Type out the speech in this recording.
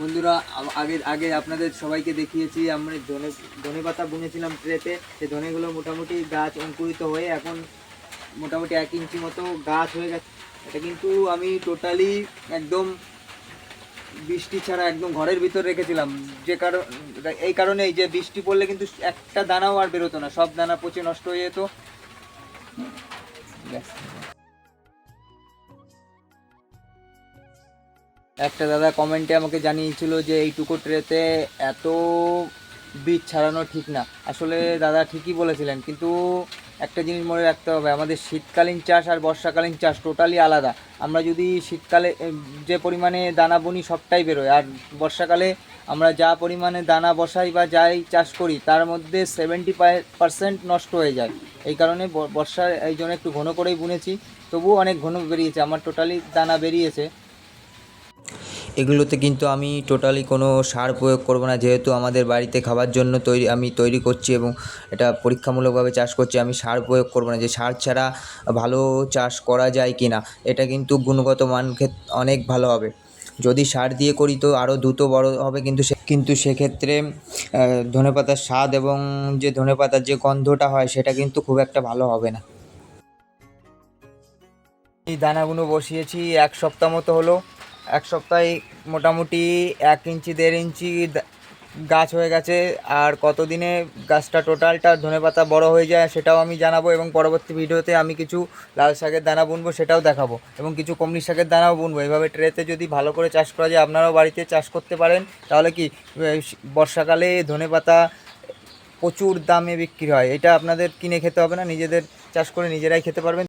বন্ধুরা আগে আগে আপনাদের সবাইকে দেখিয়েছি, আমরা ধনে ধনে পাতা বুনেছিলাম ট্রেতে সেই ধনেগুলো মোটামুটি গাছ অঙ্কুরিত হয়ে এখন মোটামুটি এক ইঞ্চি মতো গাছ হয়ে গেছে। এটা কিন্তু আমি টোটালি একদম বৃষ্টি ছাড়া একদম ঘরের ভিতর রেখেছিলাম। যে কারণ, এই কারণেই যে বৃষ্টি পড়লে কিন্তু একটা দানাও আর বেরোতো না, সব দানা পচে নষ্ট হয়ে যেত। ব্যাস। একটা দাদা কমেন্টে আমাকে জানিয়েছিল যে এইটুকু ট্রেতে এত বীজ ছাড়ানো ঠিক না। আসলে দাদা ঠিকই বলেছিলেন, কিন্তু একটা জিনিস মনে রাখতে হবে, আমাদের শীতকালীন চাষ আর বর্ষাকালীন চাষ টোটালি আলাদা। আমরা যদি শীতকালে যে পরিমাণে দানা বুনি সবটাই বেরোয়, আর বর্ষাকালে আমরা যা পরিমাণে দানা বসাই বা যাই চাষ করি, তার মধ্যে সেভেন্টি পার্সেন্ট নষ্ট হয়ে যায়। এই কারণে বর্ষার এই জন্য একটু ঘন করেই বুনেছি, তবুও অনেক ঘন বেরিয়েছে, আমার টোটালি দানা বেরিয়েছে। এগুলোতে কিন্তু আমি টোটালি কোনো সার প্রয়োগ করব না। যেহেতু আমাদের বাড়িতে খাবার জন্য তৈরি, আমি তৈরি করছি এবং এটা পরীক্ষামূলকভাবে চাষ করছি, আমি সার প্রয়োগ করব না। যে সার ছাড়া ভালো চাষ করা যায় কি না এটা কিন্তু গুণগত মান অনেক ভালো হবে। যদি সার দিয়ে করি তো আরও দ্রুত বড় হবে, কিন্তু সে, কিন্তু সেক্ষেত্রে ধনেপাতার স্বাদ এবং যে ধনেপাতার যে গন্ধটা হয়, সেটা কিন্তু খুব একটা ভালো হবে না। এই দানাগুলো বসিয়েছি, এক সপ্তাহ মতো হলো। এক সপ্তাহে মোটামুটি এক ইঞ্চি, দেড় ইঞ্চি গাছ হয়ে গেছে। আর কতদিনে গাছটা টোটালটা ধনেপাতা বড় হয়ে যায় সেটাও আমি জানাব এবং পরবর্তী ভিডিওতে আমি কিছু লাল শাকের দানা বুনবো সেটাও দেখাবো এবং কিছু কমলি শাকের দানাও বুনবো। এইভাবে ট্রেতে যদি ভালো করে চাষ করা যায়, আপনারাও বাড়িতে চাষ করতে পারেন। তাহলে কি বর্ষাকালে ধনেপাতা প্রচুর দামে বিক্রি হয়। এটা আপনাদের কিনে খেতে হবে না, নিজেদের চাষ করে নিজেরাই খেতে পারবেন।